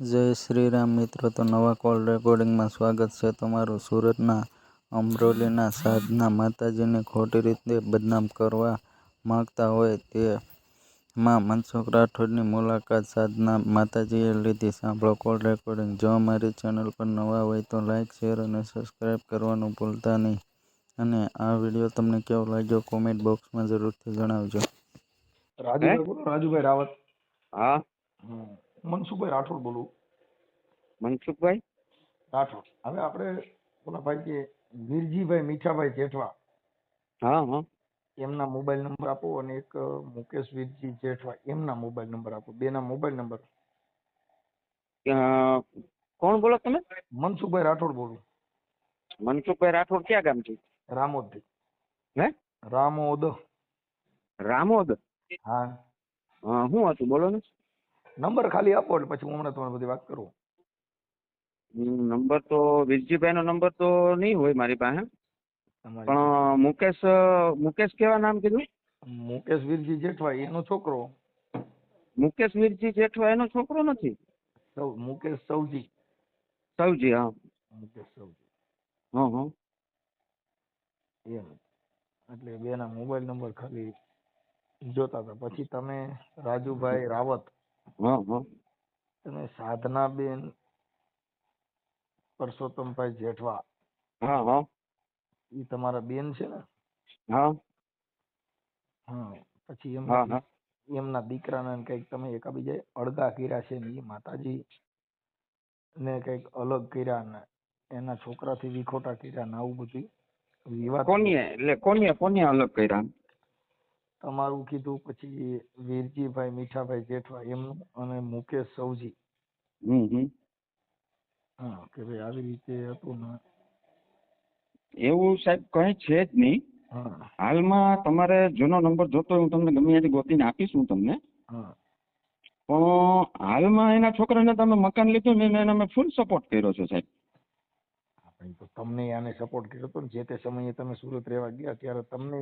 જય શ્રી રામ મિત્રો તો નવા કોલ રેકોર્ડિંગમાં સ્વાગત છે તમારું સુરતના અમરોલીના સાધના માતાજીને ખોટી રીતે બદનામ કરવા માગતા હોય તે માં મનસુખ રાઠોડની મુલાકાત સાધના માતાજીએ લીધી. સાંભળો કોલ રેકોર્ડિંગ. જો અમારી ચેનલ પર નવા હોય તો લાઇક શેર અને સબસ્ક્રાઈબ કરવાનું ભૂલતા નહીં. અને આ વીડિયો તમને કેવો લાગ્યો કોમેન્ટ બોક્સમાં જરૂરથી જણાવજો. રાજુભાઈ રાજુભાઈ રાવત. હા. મનસુખભાઈ રાઠોડ બોલું. મનસુખભાઈ? રાઠોડ. હવે આપણે ઓલા ભાઈ કે વીરજીભાઈ મીઠાભાઈ જેઠવા. હા હા. એમના મોબાઈલ નંબર આપો અને એક મુકેશ વીરજી જેઠવા. એમના મોબાઈલ નંબર આપો. બેના મોબાઈલ નંબર. કોણ બોલો તમે? મનસુખભાઈ રાઠોડ બોલું. મનસુખભાઈ રાઠોડ ક્યાં ગામથી રામોદ હે? રામોદ. રામોદ? હા. હા શું હતું? બોલો ને. નંબર ખાલી આપો એટલે પછી હું હમણાં તમને બધી વાત કરું. નંબર તો વીરજીભાઈ નો નંબર તો નહીં હોય મારી પાસે. પણ મુકેશ મુકેશ કેવા નામ કીધું? મુકેશ વીરજી જેઠવા એનો છોકરો. મુકેશ વીરજી જેઠવા એનો છોકરો નથી? સૌ મુકેશ સૌજી. સૌજી હા. મુકેશ સૌજી. હા હા. એમ. એટલે બેના મોબાઈલ નંબર ખાલી જોતા હતા. પછી તમે રાજુભાઈ રાવત તમે સાધનાબેન પરસોત્તમભાઈ જેઠવા. હા તમારા બેન છે ને? હા. પછી એમના એમના દીકરાને ને કંઈક તમે એકાબીજા અળગા કર્યા છે ને એ માતાજી ને કંઈક અલગ કર્યા ને એના છોકરાથી વિખોટા કર્યા ને આવું બધું વિવાદ કોની એટલે કોનીએ કોનીએ અલગ કર્યા? તમારું કીધું પછી વીરજીભાઈ મીઠાભાઈ જેઠવા એમનું અને મુકેશ સૌજી. હા કે ભાઈ આવી રીતે હતું ને. એવું સાહેબ કઈ છે જ નહીં. હા. હાલમાં તમારે જૂનો નંબર જોતો હું તમને ગમે ત્યાંથી ગોતીને આપીશ હું તમને. હા. પણ હાલમાં એના છોકરાને તમે મકાન લીધું ને એને અમે ફૂલ સપોર્ટ કર્યો છે સાહેબ. તમને આને સપોર્ટ કર્યો હતો ને જે તે સમયે તમે સુરત રહેવા ગયા ત્યારે તમને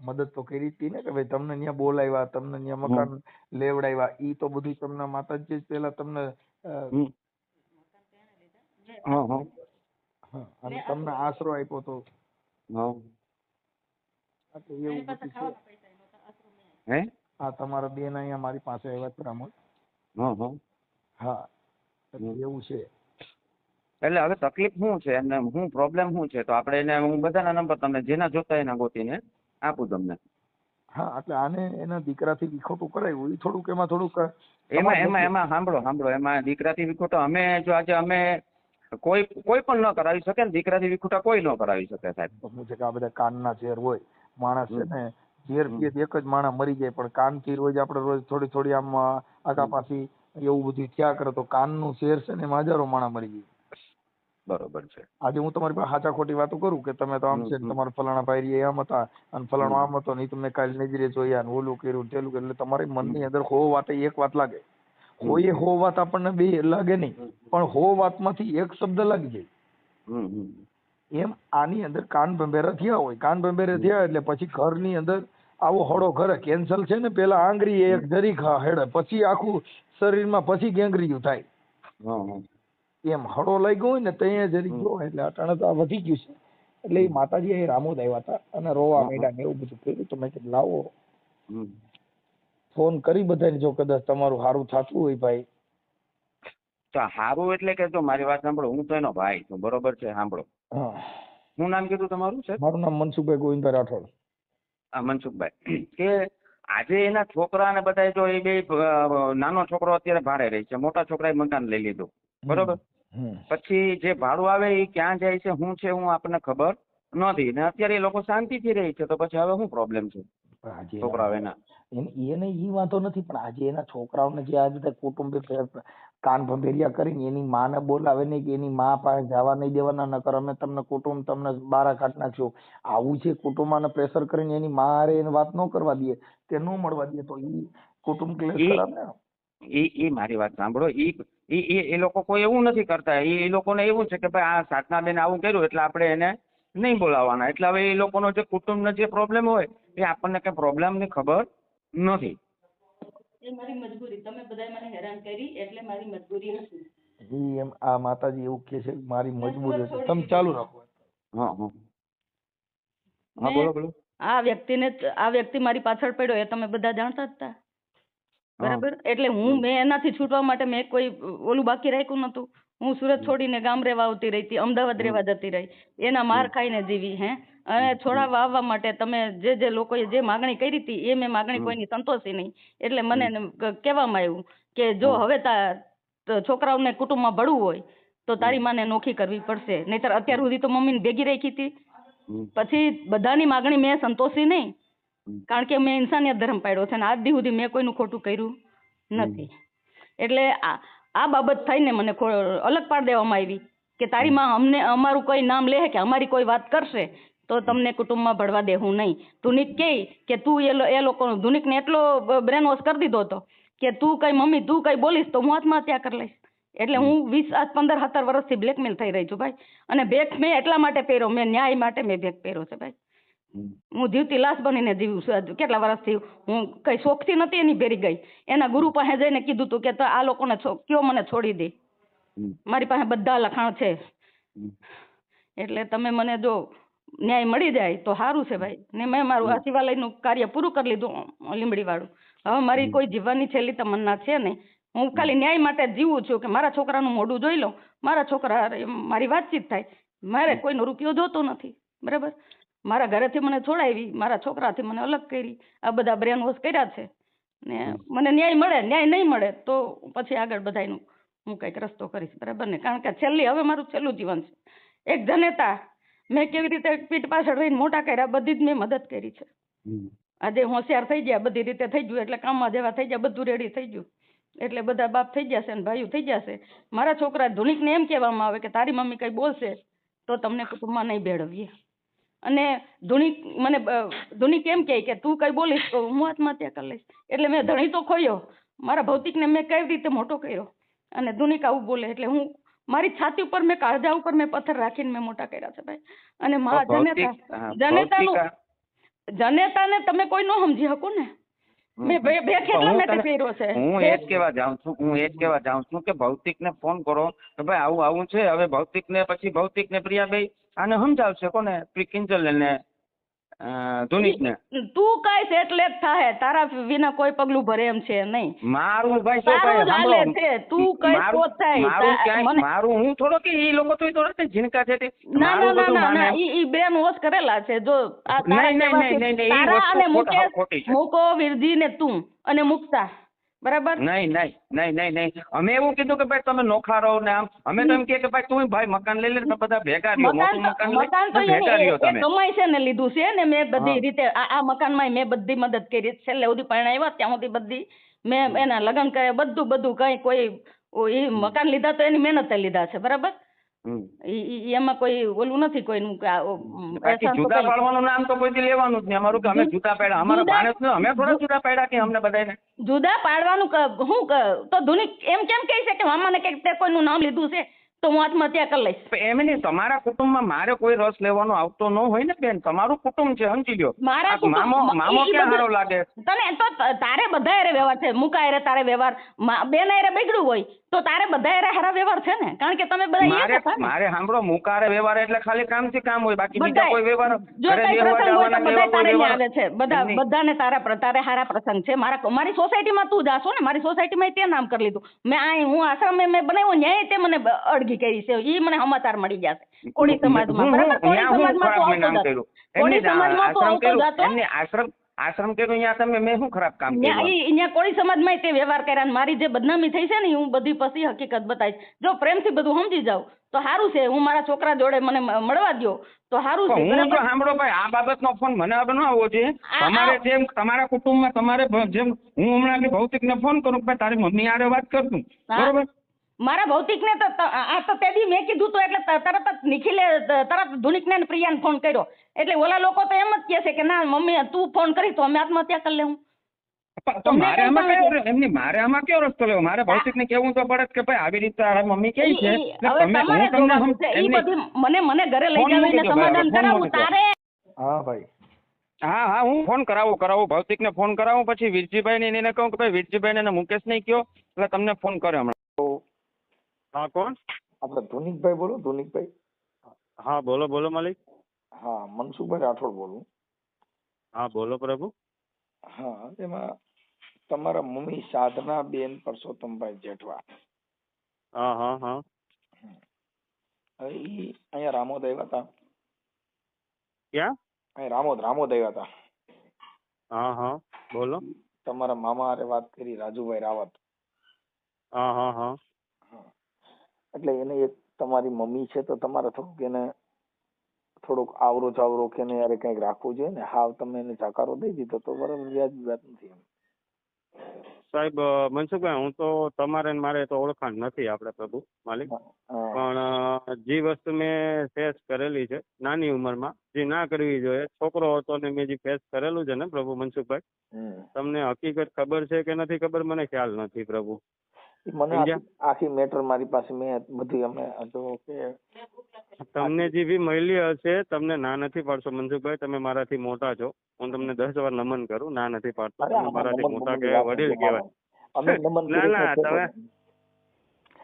મદદ તો કરી હતી ને કે ભાઈ તમને ત્યાં બોલાવ્યા તમને ત્યાં મકાન લેવડાવ્યા ઈ તો બધું તમને માતાજી જ પહેલા તમને. હા હા. હા, અને તમને આશરો આપ્યો તો. હા. એવું બધું હે? હા તમારા બેન અહીંયા મારી પાસે આવ્યા બ્રાહ્મણ હા હા. હા એવું છે. એટલે હવે તકલીફ શું છે? અને શું પ્રોબ્લેમ શું છે? તો આપણે એને હું બધાના નંબર તમને જેના જોતા એના ગોતીને આપું તમને. હા એટલે આને એના દીકરાથી વિખોટું કરાવ્યું એ થોડુંક એમાં થોડુંક એમાં એમાં એમાં સાંભળો સાંભળો. એમાં દીકરાથી વિખોટો અમે જો આજે અમે કોઈ કોઈ પણ ન કરાવી શકે ને દીકરાથી વિખોટા કોઈ ન કરાવી શકે સાહેબ. શું છે કે આ બધા કાનના ઝેર હોય. માણસ છે ને ઝેર પીએ એક જ માણસ મરી જાય પણ કાનથી રોજ આપણે રોજ થોડી થોડી આમ આગા પાછી એવું બધું થયા કરે તો કાનનું ઝેર છે ને એમાં હજારો માણસ મરી જાય. બરોબર છે. આજે હું તમારી પાસે સાચા ખોટી વાતો કરું કે તમે તો આમ છે તમારા ફલાણા ભાઈ આમ હતા અને ફલાણો આમ હતો નહીં તમને કાલે નજરે જોયા ને ઓલું કર્યું તેલું કર્યું એટલે તમારી મનની અંદર હો વાત એક વાત લાગે. હોય હો વાત આપણને બે લાગે નહીં પણ હો વાતમાંથી એક શબ્દ લાગી જાય. એમ આની અંદર કાન ભંભેરા થયા હોય કાન ભંભેરા થયા એટલે પછી ઘરની અંદર આવો હળો ઘરે કેન્સલ છે ને પેલા આંગળી એક જરી ખા હેડે પછી આખું શરીરમાં પછી ગેંગરીયું થાય. એમ હળો લઈ હોય ને ત્યાં જરી ગયો એટલે અટાણે તો આ વધી ગયું છે. એટલે એ માતાજી અહીં રામોદ આવ્યા હતા અને રોવા હા, હા. માંડ્યા ને એવું બધું કર્યું તો મેં કીધું લાવો. ફોન કરી બધાને જો કદાચ તમારું સારું થતું હોય ભાઈ. તો સારું એટલે કે જો મારી વાત સાંભળો હું તો એનો ભાઈ છું બરોબર છે સાંભળો. હા. નામ કીધું તમારું છે મારું નામ મનસુખભાઈ ગોવિંદભાઈ રાઠોડ. આ મનસુખભાઈ. કે આજે એના છોકરા ને બધા જો એ બે નાનો છોકરો અત્યારે ભાડે રહે છે મોટા છોકરાએ મકાન લઈ લીધું. બરોબર? પછી જે ભાડું આવે એ ક્યાં જાય છે શું છે હું આપણને ખબર નથી. ને અત્યારે એ લોકો શાંતિથી રહે છે તો પછી હવે શું પ્રોબ્લેમ છે? છોકરાઓ એના. એને ઈ વાંધો નથી પણ આજે એના છોકરાઓને જે આ બધા કુટુંબે કાન ભંભેરિયા કરીને એની માને બોલાવે નહીં કે એની મા પાસે જવા નહીં દેવાના નકર અમે તમને કુટુંબ તમને બારા કાઢ નાખ્યો આવું છે કુટુંબમાં પ્રેશર કરીને એની મા હારે એને વાત ન કરવા દઈએ કે ન મળવા દઈએ તો ઈ કુટુંબ ક્લેશ ખરાબ ને? એ એ મારી વાત સાંભળો. ઈ ઈ એ એ લોકો કોઈ એવું નથી કરતા. એ એ લોકોને એવું છે કે ભાઈ આ સાધનાબેન આવું કર્યું એટલે આપણે એને નહીં બોલાવવાના. એટલે હવે એ લોકોનો જે કુટુંબનો જે પ્રોબ્લેમ હોય એ આપણને કઈ પ્રોબ્લેમની ખબર નથી. એ મારી મજબૂરી. તમે બધાએ મને હેરાન કરી એટલે મારી મજબૂરી હતી એમ આ માતાજી એવું કહે છે મારી મજબૂરી છે. તમે ચાલુ રાખો. હા હા. હા બોલો બોલો. આ વ્યક્તિને આ વ્યક્તિ મારી પાછળ પડ્યો એ તમે બધા જાણતા જ હતા બરાબર? એટલે હું મેં એનાથી છૂટવા માટે મેં કોઈ ઓલું બાકી રાખ્યું નતું હું સુરત છોડીને ગામ રહેવા આવતી રહી અમદાવાદ રહેવા જતી રહી. એના માર ખાઈને જીવી હે? અને છોડાવવા આવવા માટે તમે જે જે લોકોએ જે માગણી કરી હતી એ મેં માગણી કોઈની સંતોષી નહીં. એટલે મને કહેવામાં આવ્યું કે જો હવે તા છોકરાઓને કુટુંબમાં ભળવું હોય તો તારી માને નોખી કરવી પડશે. નહીતર અત્યાર સુધી તો મમ્મીને ભેગી રાખી હતી. પછી બધાની માગણી મેં સંતોષી નહીં. કારણ કે મેં ઇન્સાનિયત ધર્મ પાડ્યો છે અને આજ દી સુધી મેં કોઈનું ખોટું કર્યું નથી. એટલે આ આ બાબત થઈને મને અલગ પાડ દેવામાં આવી કે તારી માં અમને અમારું કોઈ નામ લે કે અમારી કોઈ વાત કરશે તો તમને કુટુંબમાં ભળવા દેવું નહીં. ધુનિક કહે કે તું એ લોકો ધુનિકને એટલો બ્રેન વોશ કરી દીધો હતો કે તું કઈ મમ્મી તું કઈ બોલીશ તો હું આત્મહત્યા કરી લઈશ. એટલે હું વીસ આજ પંદર સત્તર વર્ષથી બ્લેકમેલ થઈ રહી છું ભાઈ. અને ભેખ મેં એટલા માટે પહેર્યો મેં ન્યાય માટે મેં બેગ પહેર્યો છે ભાઈ. હું જીવતી લાશ બનીને જીવું છું. કેટલા વર્ષથી હું કઈ શોખથી નથી એની ભેરી ગઈ. એના ગુરુ પાસે જઈને કીધું તું કે આ લોકોને કયો મને છોડી દે. મારી પાસે બધા લખાણ છે. એટલે તમે મને જો ન્યાય મળી જાય તો સારું છે ભાઈ. ને મેં મારું આ શિવાલયનું કાર્ય પૂરું કરી લીધું લીમડી વાળું હવે મારી કોઈ જીવવાની છેલ્લી તમન્ના છે નહીં. હું ખાલી ન્યાય માટે જીવું છું કે મારા છોકરાનું મોઢું જોઈ લઉં મારા છોકરા મારી વાતચીત થાય. મારે કોઈનો રૂપિયો જોતો નથી. બરાબર? મારા ઘરેથી મને છોડાવી મારા છોકરાથી મને અલગ કરી આ બધા બ્રેન વોશ કર્યા છે. ને મને ન્યાય મળે ન્યાય નહીં મળે તો પછી આગળ બધાયનું હું કંઈક રસ્તો કરીશ બરાબર ને? કારણ કે છેલ્લી હવે મારું છેલ્લું જીવન છે. એક જનેતા મેં કેવી રીતે પીઠ પાછળ રહીને મોટા કર્યા બધી જ મેં મદદ કરી છે. આજે હોશિયાર થઈ ગયા બધી રીતે થઈ ગયું એટલે કામમાં જેવા થઈ ગયા બધું રેડી થઈ ગયું. એટલે બધા બાપ થઈ ગયા છે ને ભાઈઓ થઈ ગયા છે. મારા છોકરા ધુનિકને એમ કહેવામાં આવે કે તારી મમ્મી કંઈ બોલશે તો તમને કુટુંબમાં નહીં ભેળવીએ. અને ધુનિક મને ધુનિક એમ કહે કે તું કંઈ બોલીશ તો હું આત્મહત્યા કરી લઈશ. એટલે મેં ધણી તો ખોયો. મારા ભૌતિકને મેં કઈ રીતે મોટો કર્યો? અને ધુનિક આવું બોલે? એટલે હું મારી છાતી ઉપર મેં કાળજા ઉપર મેં પથ્થર રાખીને મેં મોટા કર્યા છે ભાઈ. અને મારા તો જનેતા જનેતાનું જનેતાને તમે કોઈ ન સમજી શકો ને. હું એ જ કહેવા જાઉં છું હું એ જ કહેવા જાઉં છું કે ભૌતિકને ફોન કરો કે ભાઈ આવું આવું છે હવે ભૌતિકને પછી ભૌતિકને પ્રિયાભાઈ આને સમજાવશે કોને? પ્રિ કિંજલને તું કઈશ એટલે જ થાય તારા વિના કોઈ પગલું ભરે એમ છે નહીં મારું ભાઈ શું સાંભળો. છે. તું કઈ તો થાય. મારું ક્યાંય મારું હું થોડો કે ઈ લોકો તો થોડો કે ઝીણકા છે તે ના ના ના ના ઈ ઈ બેન વોશ કરેલા છે જો આ તારા અને મુકેશ. મૂકો વીરજી ને તું અને મુક્તા બરાબર? નહીં નહીં નહીં નહીં નહીં. અમે એવું કીધું કે ભાઈ તમે નોખા રહો ને આમ. અમે તો એમ કહે કે ભાઈ તું ભાઈ મકાન લઈ લે ને બધા ભેગા રહ્યો. મોટું મકાન મકાન તો- ભેગા રહ્યો તમે. કમાઈ છે ને લીધું છે ને મેં બધી રીતે આ મકાનમાં મેં બધી મદદ કરી. છેલ્લે સુધી પરણાવ્યા ત્યાં સુધી બધી મેં એના લગ્ન કર્યા બધું બધું કઈ કોઈ એ મકાન લીધા તો એની મહેનતે લીધા છે. બરાબર? એમાં કોઈ ઓલું નથી કોઈનું જુદા પાડવાનું નામ તો કોઈથી લેવાનું જ નહીં. અમારું કે અમે જુ- જૂતા પાડ્યા. અમારા માણસ અમે થોડા જુદા પાડ્યા કે અમને બધાને જુદા પાડવાનું હું તો ધુનિક એમ કેમ કહી છે કે મામાને કે તે કોઈનું નામ લીધું છે? તો હું આત્મહત્યા કરી લઈશ. એમ નહીં તમારા કુટુંબમાં મારે કોઈ રસ લેવાનો આવતો ન હોય ને બેન. તમારું કુટુંબ છે સમજી લ્યો. મારા મામો મામો ક્યાં સારો લાગે? તને તો તારે બધા હારે વ્યવહાર છે. મુકા હારે તારે વ્યવહાર. બેન હારે બગડ્યું હોય તો તારે બધા હારે હારા વ્યવહાર છે ને? કારણ કે તમે બધા મારે. મારે સાંભળો મુકારે વ્યવહાર એટલે ખાલી કામથી કામ હોય. બાકી બીજા કોઈ વ્યવહાર જો કઈ પ્રસંગ હોય તો બધા તારે આવે છે. બધા. બધાને તારા તારે હારા પ્રસંગ છે. મારા મારી સોસાયટીમાં તું જાશો ને મારી સોસાયટીમાં તે નામ કરી લીધું. મેં આ હું આશ્રમ મેં બનાવ્યું ન્યાય તે મને બ- અડગી કરી છે એ મને સમાચાર મળી જશે. કોળી સમાજમાં બરાબર? કોળી સમાજમાં ખરાબ તું મેં નામ આવતો કોળી સમાજમાં તું આશ્રમ આવતો કર્યું. આશ્રમ આશ્રમ કર્યું ત્યાં તમે મેં શું ખરાબ કામ કર્યું? અહીંયા કોળી સમાજમાં તે વ્યવહાર કર્યા અને મારી જે બદનામી થઈ છે ને હું બધી પછી હકીકત બતાવીશ. જો પ્રેમથી બધું સમજી જાવ તો સારું છે. હું મારા છોકરા જોડે મને મળવા દ્યો તો સારું છે. હું તો સાંભળો ભાઈ આ બાબતનો ફોન મને હવે ન આવવો જોઈએ. તમારે જેમ તમારા કુટુંબમાં તમારે જેમ હું હમણાં કે ભૌતિકને ફોન કરું ભાઈ તારી મમ્મી આરે વાત કરતું હા. બરોબર? મારા ભૌતિકને તો આ તો તે દી મેં કીધું તો એટલે તરત જ નિખિલે તરત ધુનિકને ને પ્રિયાને ફોન કર્યો. એટલે ઓલા લોકો તો એમ જ કહે છે કે ના મમ્મી તું ફોન કરી તો અમે આત્મહત્યા કરી લેવું તો મારે આમાં કયો એમની મારે આમાં કયો રસ્તો લેવો? મારે ભૌતિકને કેવું તો પડે કે ભાઈ આવી રીતે આ મમ્મી કે છે. તમે હું તમને બધી મને મને ઘરે લઈ દો સમાધાન દો. તારે હા ભાઈ. હા હા હું ફોન કરાવું કરાવું. ભૌતિકને ફોન કરાવું પછી વીરજીભાઈ ને એને કહું કે ભાઈ વીરજીભાઈ ને મુકેશ નહીં કયો એટલે તમને ફોન કરે હમણાં. હા કોણ? આપણે ધુનિકભાઈ બોલો ધુનિકભાઈ. હા બોલો બોલો માલિક. હા મનસુખભાઈ રાઠોડ બોલું. હા બોલો પ્રભુ. હા એમાં તમારા મમ્મી સાધના બેન પરસોત્તમભાઈ જેઠવા. હા હા હા. હવે ઈ અહીંયા રામોદ આવ્યા હતા. ક્યાં? અહીં રામોદ રામોદ આવ્યા હતા. હા હા બોલો. તમારા મામા હારે વાત કરી રાજુભાઈ રાવત. હા હા હા. એટલે એને એક તમારી મમ્મી છે તો તમારે થોડુંક એને થોડુંક આવરો ચાવરો કે એને યારે કંઈક રાખવું જોઈએ ને હાવ તમે એને જાકારો દઈ દીધો તો બરાબર વ્યાજબી વાત નથી એમ. સાહેબ મનસુખભાઈ હું તો તમારે ને મારે તો ઓળખાણ નથી આપણે પ્રભુ માલિક. પણ જે વસ્તુ મેં ફેસ કરેલી છે નાની ઉંમરમાં જે ના કરવી જોઈએ છોકરો હતો ને મેં જે ફેસ કરેલું છે ને પ્રભુ મનસુખભાઈ તમને હકીકત ખબર છે કે નથી ખબર? મને ખ્યાલ નથી પ્રભુ. મને આખી મેટર મારી પાસે મેં બધી અમે જો કે તમને જે બી મળી હશે તમને ના નથી પાડશો મનસુખભાઈ તમે મારાથી મોટા છો. હું તમને દસ વાર નમન કરું ના નથી પાડતો. તમે મારાથી મોટા કહેવાય વડીલ કહેવાય. અમે નમન ના, ના, તો તમે-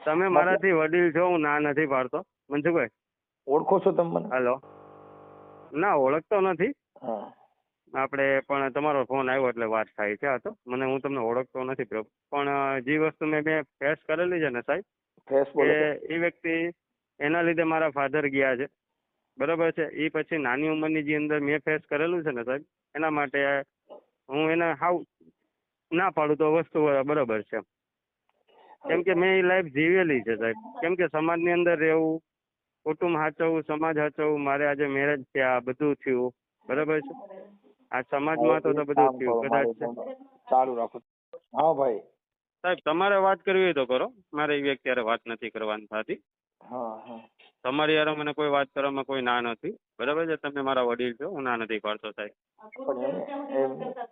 તમે મારાથી વડીલ છો હું ના નથી પાડતો. મનસુખભાઈ ઓળખો છો તમે મને? હાલો. ના ઓળખતો નથી. હા. આપણે પણ તમારો ફોન આવ્યો એટલે વાત થાય છે આ તો. મને હું તમને ઓળખતો નથી પણ જે વસ્તુ મેં મેં ફેસ કરેલી છે ને સાહેબ કે એ વ્યક્તિ એના લીધે મારા ફાધર ગયા છે. બરાબર છે? એ પછી નાની ઉંમરની જે અંદર મેં ફેસ કરેલું છે ને સાહેબ એના માટે હું એને હાવ ના પાડું તો વસ્તુ બરાબર છે. કેમ કે મેં એ લાઈફ જીવેલી છે સાહેબ. કેમ કે સમાજની અંદર રહેવું કુટુંબ સાચવવું સમાજ સાચવવું મારે આજે મેરેજ થયા બધું થયું. બરાબર છે? આ સમાજમાં તો બધું થયું કદાચ ચાલુ રાખો. હા ભાઈ. સાહેબ તમારે વાત કરવી હોય તો કરો. મારે એ વ્યક્તિ વાત નથી કરવાની થતી. તમારી યાર મને કોઈ વાત કરવામાં કોઈ ના નથી. બરાબર છે? તમે મારા વડીલ છો હું ના નથી પાડતો સાહેબ.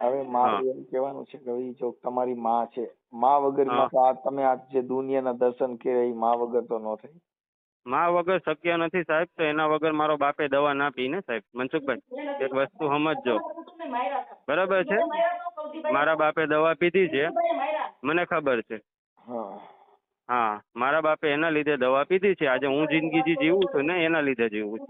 હવે મારે એમ કહેવાનું છે કે જો તમારી માં છે માં વગરમાં તો આ તમે આ જે દુનિયાના દર્શન કે એ માં વગર તો ન થાય. મા વગર શક્ય નથી સાહેબ તો એના વગર મારો બાપે દવા ના પી ને સાહેબ મનસુખભાઈ એક વસ્તુ સમજજો. બરાબર છે? મારા બાપે દવા પીધી છે. મને ખબર છે. હા. હા મારા બાપે એના લીધે દવા પીધી છે. આજે હું જિંદગી જે જીવું છું ને એના લીધે જીવું છું.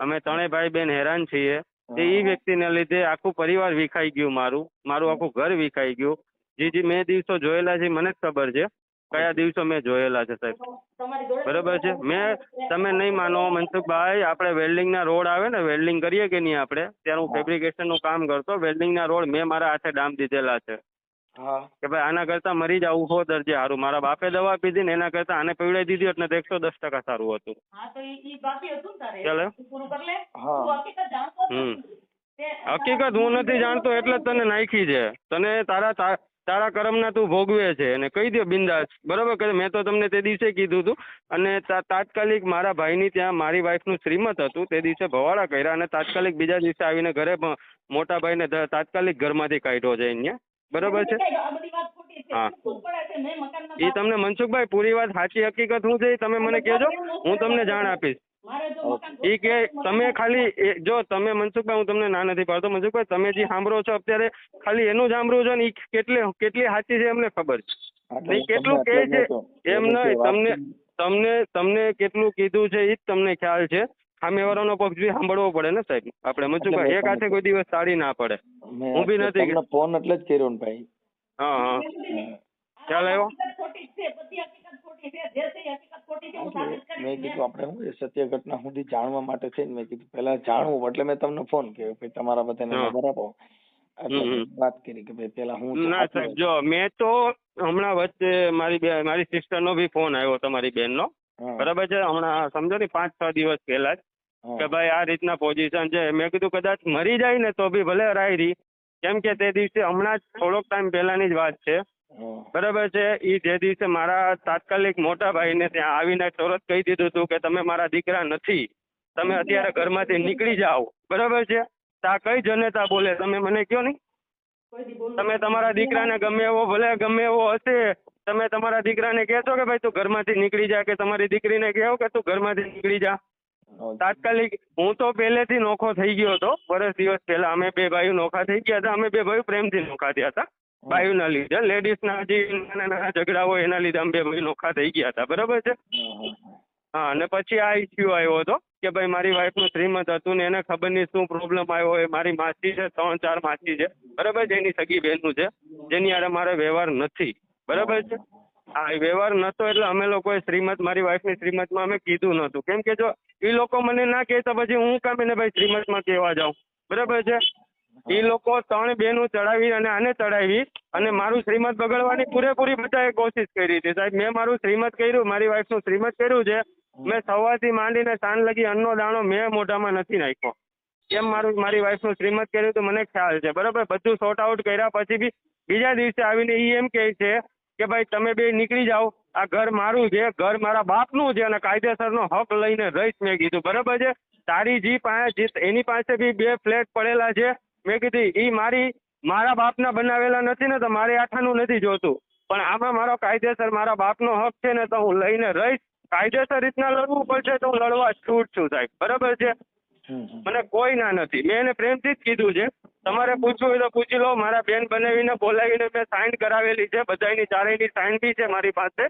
અમે ત્રણેય ભાઈ બેન હેરાન છીએ. તે એ વ્યક્તિને લીધે આખું પરિવાર વિખાઈ ગયું મારું. મારું આખું ઘર વિખાઈ ગયું. જે જે મેં દિવસો જોયેલા છે મને જ ખબર છે. કયા દિવસો મેં જોયેલા છે સાહેબ? બરાબર છે. મેં તમે નહીં માનો મનસુખભાઈ આપણે વેલ્ડિંગના રોડ આવે ને વેલ્ડિંગ કરીએ કે નહીં આપણે? ત્યારે હું. ફેબ્રિકેશનનું કામ કરતો વેલ્ડિંગના રોડ મેં મારા હાથે ડામ દીધેલા છે. કે ભાઈ આના કરતાં મરી જાવું હો દરજે સારું મારા બાપે દવા પીધી ને એના કરતાં આને પીવડાવી દીધી એટલે તો એકસો દસ ટકા સારું હતું. ચાલે. હા. હમ. હકીકત હું નથી જાણતો એટલે જ તને નાખી છે. તને તારા તા- તારા કર્મના તું ભોગવે છે અને કહી દો બિંદાસ. બરોબર? કે મેં તો તમને તે દિવસે કીધું હતું અને તાત્કાલિક મારા ભાઈની ત્યાં મારી વાઈફનું શ્રીમત હતું. તે દિવસે ભવાડા કર્યા અને તાત્કાલિક બીજા દિવસે આવીને ઘરે મોટા ભાઈને તાત્કાલિક ઘરમાંથી કાઢ્યો છે અહીંયા. બરોબર છે? હા. એ તમને મનસુખભાઈ પૂરી વાત સાચી હકીકત શું છે એ તમે મને કહેજો. હું તમને જાણ આપીશ. એ કે તમે ખાલી જો તમે મનસુખભાઈ હું તમને ના નથી પાડતો. મનસુખભાઈ તમે જે સાંભળો છો અત્યારે ખાલી એનું જ સાંભળો છો ને ઈ કેટલી કેટલી સાચી છે એમને ખબર છે. કેટલું કે કહે છે એમ નહીં તમને તમને તમને કેટલું કીધું છે એ જ તમને ખ્યાલ છે. સામેવાળાનો પક્ષ બી સાંભળવો પડે ને સાહેબ. આપણે મનસુખભાઈ એક હાથે કોઈ દિવસ સાડી ના પડે. હું બી નથી ફોન એટલે જ કર્યો ને ભાઈ. હા હા. ખ્યાલ આવ્યો? મેં કીધું આપણે શું સત્ય ઘટના સુધી જાણવા માટે થઈને મેં કીધું પેલા જાણવું એટલે મેં તમને ફોન કર્યો ભાઈ તમારા બધાને ખબર આપો. વાત કરી કે ભાઈ પેલા હું ના સાહેબ જો મેં તો હમણાં વચ્ચે મારી બે મારી સિસ્ટરનો બી ફોન આવ્યો તમારી બેનનો. બરાબર છે? હમણાં સમજો ને પાંચ છ દિવસ પહેલા જ કે ભાઈ આ રીતના પોઝિશન છે. મેં કીધું કદાચ મરી જાય ને તો બી ભલે રાયરી રહી. કેમ કે તે દિવસે હમણાં જ થોડોક ટાઈમ પહેલાની જ વાત છે. બરાબર છે. એ જે દિવસે મારા તાત્કાલિક મોટા ભાઈને ત્યાં આવીને તરત કહી દીધું હતું કે તમે મારા દીકરા નથી તમે અત્યારે ઘરમાંથી નીકળી જાઓ. બરાબર છે? તા કઈ જનતા બોલે? તમે મને કયો નહીં? તમે તમારા દીકરાને ગમે એવો ભલે ગમે એવો હશે તમે તમારા દીકરાને કહેશો કે ભાઈ તું ઘરમાંથી નીકળી જા કે તમારી દીકરીને કહો કે તું ઘરમાંથી નીકળી જા. તાત્કાલિક હું તો પહેલેથી નોખો થઈ ગયો હતો. વર્ષ દિવસ પહેલા અમે બે ભાઈઓ નોખા થઈ ગયા હતા. અમે બે ભાઈઓ પ્રેમથી નોખા થયા હતા. બાયુના લીધે. લેડીઝના જે નાના નાના ઝઘડા હોય એના લીધે અમે બે ભાઈ નોખા થઈ ગયા હતા. બરાબર છે? હા, અને પછી આ ઇસ્યુ આવ્યો હતો કે ભાઈ, મારી વાઈફનું શ્રીમંત હતું ને એને ખબર નહીં શું પ્રોબ્લેમ આવ્યો હોય. મારી માસી છે, ત્રણ ચાર માસી છે. બરાબર છે? એની સગી બહેનનું છે. જેની આડે મારે વ્યવહાર નથી. બરાબર છે? હા વ્યવહાર નતો એટલે અમે લોકોએ શ્રીમત, મારી વાઈફની શ્રીમતમાં અમે કીધું નહોતું. કેમ કે જો એ લોકો મને ના કહે તો પછી હું કામ એને ભાઈ શ્રીમતમાં કહેવા જાઉં. બરાબર છે? એ લોકો ત્રણ બેનું ચડાવી અને આને ચડાવી અને મારું શ્રીમત બગડવાની પૂરેપૂરી બધાએ કોશિશ કરી હતી. સાહેબ મેં મારું શ્રીમત કર્યું મારી વાઈફનું શ્રીમત કર્યું છે. મેં સવારથી માંડીને સાંજ લગી અન્નો દાણો મેં મોઢામાં નથી નાખ્યો. કેમ મારું મારી વાઈફનું શ્રીમત કર્યું તો મને ખ્યાલ છે. બરાબર? બધું સોર્ટ આઉટ કર્યા પછી બી બીજા દિવસે આવીને એ એમ કહે છે કે ભાઈ તમે બે નીકળી જાઓ. આ ઘર મારું છે ઘર મારા બાપનું છે અને કાયદેસરનો હક લઈને રહીશ મેં કીધું. બરાબર છે? તારી જી પાસે એની પાસે બી બે ફ્લેટ પડેલા છે. મેં કીધી એ મારી મારા બાપના બનાવેલા નથી ને તો મારે આઠાનું નથી જોતું. પણ આમાં મારો કાયદેસર મારા બાપનો હક છે ને તો હું લઈને રહીશ. કાયદેસર રીતના લડવું પડશે તો હું લડવા છૂટ છું સાહેબ. બરાબર છે? મને કોઈ ના નથી. મેં એને પ્રેમથી જ કીધું છે. તમારે પૂછવું હોય તો પૂછી લો. મારા બેન બનાવીને બોલાવીને મેં સાઇન કરાવેલી છે. બધાની ચારેયની સાઇન બી છે મારી પાસે.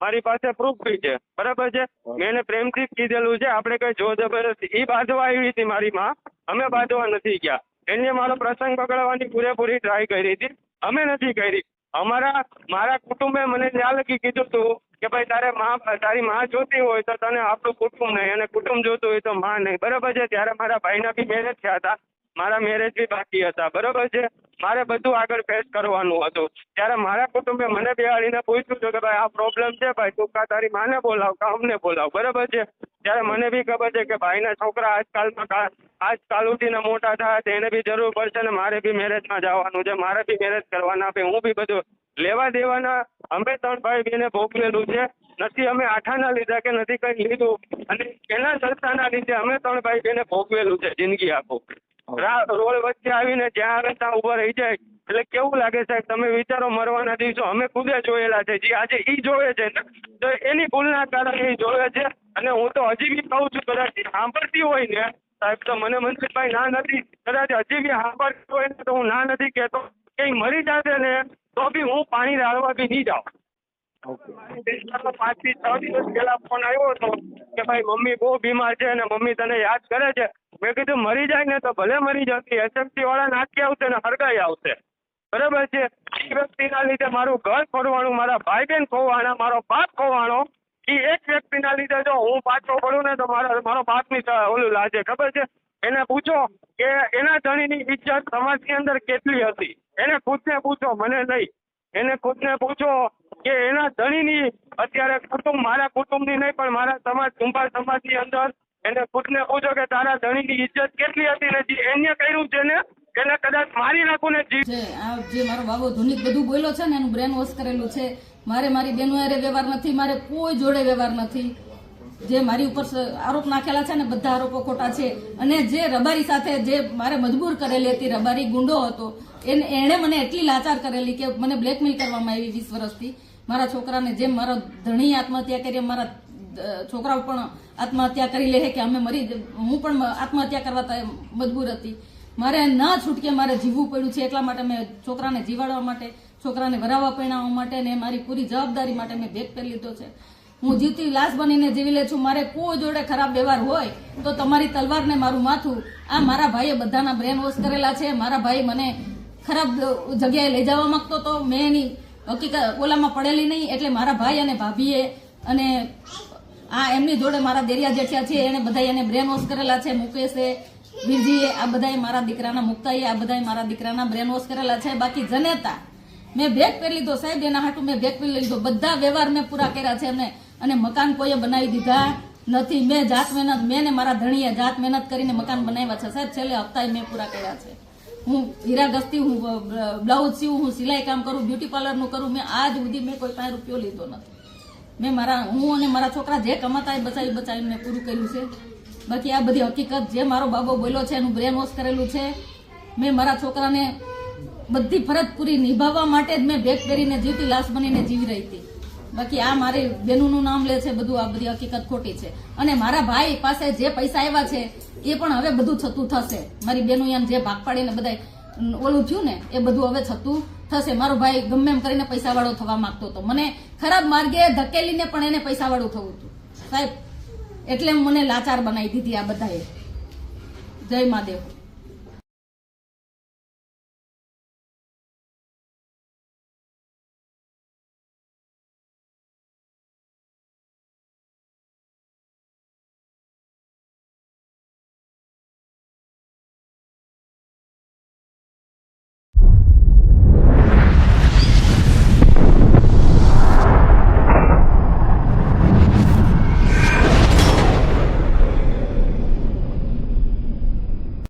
મારી પાસે પ્રૂફ બી છે. બરાબર છે? મેં એને પ્રેમથી જ કીધેલું છે. આપણે કઈ જો જબરદસ્તી એ બાંધવા આવી હતી મારી માં. અમે બાંધવા નથી ગયા. એને મારો પ્રસંગ પકડવાની પૂરેપૂરી ટ્રાય કરી હતી. અમે નથી કરી. અમારા, મારા કુટુંબે મને ત્યાં લગી કીધું હતું કે ભાઈ તારે માં, તારી માં જોતી હોય તો તને આપણું કુટુંબ નહીં અને કુટુંબ જોતું હોય તો માં નહીં. બરાબર છે? ત્યારે મારા ભાઈના બી મેરેજ થયા હતા. મારા મેરેજ બી બાકી હતા. બરાબર છે? મારે બધું આગળ ફેસ કરવાનું હતું. ત્યારે મારા કુટુંબે મને બેહાડીને પૂછ્યું હતું કે ભાઈ આ પ્રોબ્લેમ છે ભાઈ? તું કા તારી માને બોલાવ, કા અમને બોલાવ? બરાબર છે? ત્યારે મને બી ખબર છે કે ભાઈના છોકરા આજકાલમાં આજકાલ ઉઠીને મોટા થાય તો એને બી જરૂર પડશે ને મારે બી મેરેજમાં જવાનું છે, મારે બી મેરેજ કરવાના છે, હું બી બધું લેવા દેવાના. અમે ત્રણ ભાઈ બેને ભોગવેલું છે. નથી અમે આઠાના લીધા કે નથી કંઈ લીધું. અને એના સંસ્થાના લીધે અમે ત્રણ ભાઈ બેને ભોગવેલું છે, જિંદગી આખું. રોડ વચ્ચે આવીને જ્યાં આવે ત્યાં ઊભા રહી જાય. એટલે કેવું લાગે સાહેબ તમે વિચારો મરવાના દિવસો અમે ખુદે જોયેલા છે. જે આજે ઈ જોવે છે ને તો એની ભૂલના કારણે એ જોવે છે. અને હું તો હજી બી કહું છું કદાચ સાંભળતી હોય ને સાહેબ તો મને મનસુખભાઈ ના નથી. કદાચ હજી બી સાંભળતી હોય ને તો હું ના નથી કહેતો. કઈ મરી જશે ને તો બી હું પાણી ડાળવા બી નહીં જાઉં. પાંચથી છ દિવસ પહેલા ફોન આવ્યો હતો કે ભાઈ મમ્મી બહુ બીમાર છે અને મમ્મી તને યાદ કરે છે? મેં કીધું, મરી જાય ને તો ભલે મરી જતી એસએમસી વાળા નાખી આવશે ને હરગાઈ આવશે. બરાબર છે? એ વ્યક્તિના લીધે મારું ઘર ખોરવાનું મારા ભાઈ બહેન ખોવાણા, મારો બાપ ખોવાણો, એ એક વ્યક્તિના લીધે જો હું પાછો પડું ને તો મારા, મારો બાપની ઓલું લાજે. ખબર છે? એને પૂછો કે એના ધણીની ઇજ્જત સમાજની અંદર કેટલી હતી? એને ખુદને પૂછો, મને નહીં. એને ખુદને પૂછો કે એના ધણીની, અત્યારે કુટુંબ, મારા કુટુંબની નહીં, પણ મારા સમાજ, કુંભાર સમાજની અંદર એને ખુદને પૂછો કે તારા ધણીની ઇજ્જત કેટલી હતી ને જે એને કર્યું છે ને? એને કદાચ મારી નાખું ને જીવ આ જે મારો બાબો ધુનિક બધું બોલ્યો છે ને, એનું બ્રેન વોશ કરેલું છે. મારે મારી બેનો હારે વ્યવહાર નથી, મારે કોઈ જોડે વ્યવહાર નથી. જે મારી ઉપર આરોપ નાખેલા છે ને, બધા આરોપો ખોટા છે. અને જે રબારી સાથે જે મારે મજબૂર કરેલી હતી, રબારી ગુંડો હતો, એને, એણે મને એટલી લાચાર કરેલી કે મને બ્લેકમેલ કરવામાં આવી વીસ વર્ષથી. મારા છોકરાને જેમ મારો ધણી આત્મહત્યા કરી મારા છોકરાઓ પણ આત્મહત્યા કરી લે કે અમે મરી હું પણ આત્મહત્યા કરવા મજબૂર હતી. મારે ના છૂટકે મારે જીવવું પડ્યું છે, એટલા માટે મેં છોકરાને જીવાડવા માટે, છોકરાને વરાવવા પહેણાવવા માટે ને મારી પૂરી જવાબદારી માટે મેં ભેગ કરી લીધો છે. હું જીવતી લાશ બનીને જીવી લે છું, મારે કોઈ જોડે ખરાબ વ્યવહાર હોય, તો તમારી તલવારને મારું માથું, આ મારા ભાઈએ બધાના બ્રેન વોશ કરેલા છે, મારા ભાઈ મને ખરાબ જગ્યાએ લઈ જવા માંગતો હતો મેં એની હકીકત ઓલામાં પડેલી નહીં, એટલે મારા ભાઈ અને ભાભીએ અને આ એમની જોડે મારા દેરિયા જેઠિયા છે એને બધા એને બ્રેન વોશ કરેલા છે, મુકેશે, વીરજીએ આ બધાએ મારા દીકરાના મુક્તાએ આ બધાએ મારા દીકરાના બ્રેન વોશ કરેલા છે, બાકી જનેતા, મેં ભેગ કરી લીધો સાહેબ, એના હાટું મેં ભેગ કરી લીધો, બધા વ્યવહાર મેં પૂરા કર્યા છે એમને, અને મકાન કોઈએ બનાવી દીધા નથી, મેં જાત મહેનત મેં ને મારા ધણીએ જાત મહેનત કરીને મકાન બનાવ્યા છે, સાહેબ, છેલ્લે હપ્તાએ મેં પૂરા કર્યા છે. હું હીરા ગસ્તી હું બ્લાઉઝ સીવું, હું સિલાઈ કામ કરું, બ્યુટી પાર્લરનું કરું, મેં આજ સુધી મેં કોઈ પાંચ રૂપિયો લીધો નથી. મેં મારા હું અને મારા છોકરા જે કમાતા એ બચાવી બચાવી મેં પૂરું કર્યું છે. બાકી આ બધી હકીકત જે મારો બાબો બોલ્યો છે, એનું બ્રેન વોશ કરેલું છે. મેં મારા છોકરાને બધી ફરજ પૂરી નિભાવવા માટે જ મેં ભેગ પહેરીને જીવતી, લાશ બનીને જીવી રહી હતી. બાકી આ મારી બેનુનું નામ લે છે, બધું આ બધી હકીકત ખોટી છે. અને મારા ભાઈ પાસે જે પૈસા આવ્યા છે, એ પણ હવે બધું થતું થશે. મારી બેનું એમ જે ભાગ પાડીને બધા ઓલું થયું ને, એ બધું હવે થતું થશે. મારો ભાઈ ગમે એમ કરીને પૈસા વાળો થવા માંગતો હતો. મને ખરાબ માર્ગે ધકેલીને પણ એને પૈસા વાળું થવું હતું. સાહેબ, એટલે મને લાચાર બનાવી દીધી આ બધાએ. જય મહાદેવ.